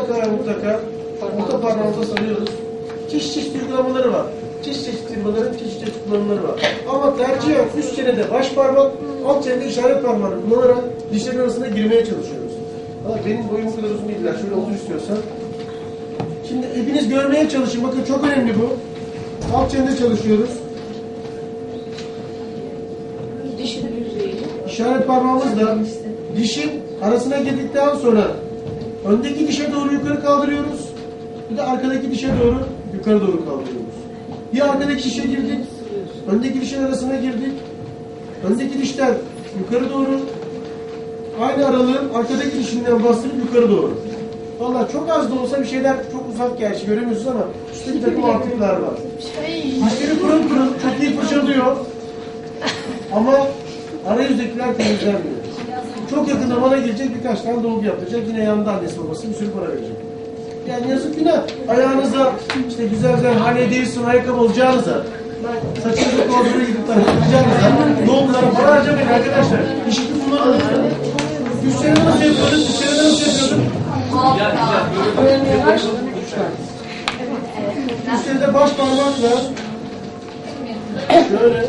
Mutlaka mutlaka orta parmağımıza sarıyoruz. Çeşit çeşit uygulamaları var. Çeşit çeşit firmaların çeşit çeşit kullanımları var. Ama tercihen üst çenede baş parmak, alt çenede işaret parmağını kullanarak dişlerin arasına girmeye çalışıyoruz. Ama benim boyum kadar uzun değiller. Şöyle otur istiyorsan. Şimdi hepiniz görmeye çalışın. Bakın çok önemli bu. Alt çenede çalışıyoruz. Dişini büzüyor. İşaret parmağımızla dişin arasına girdikten sonra öndeki dişe doğru yukarı kaldırıyoruz. Bir de arkadaki dişe doğru yukarı doğru kaldırıyoruz. Bir arkadaki dişe girdik. Öndeki dişin arasına girdik. Öndeki dişten yukarı doğru aynı aralığın arkadaki dişinden bastırıp yukarı doğru. Valla çok az da olsa bir şeyler çok uzak gerçi göremiyorsunuz ama üstte bir takım artıklar var. Dişleri pırıl pırıl çok iyi fırçalıyor. Ama arayüzdekiler temizlenmiyor. Çok yakında bana gelecek birkaç tane dolgu yaptıracak. Yine yanında annesi babası bir sürü para verecek. Yani yazık günah. Ayağınıza işte güzel güzel Harley Davidson ayakkabı alacağınıza saçınızı kuaföre gidip tarayacağınıza dolgulara para harcamayın arkadaşlar. İşi kullanın. Güçlerini nasıl yapıyorduk? Güçlerini nasıl yapıyorduk? Güçleri de baş parmakla şöyle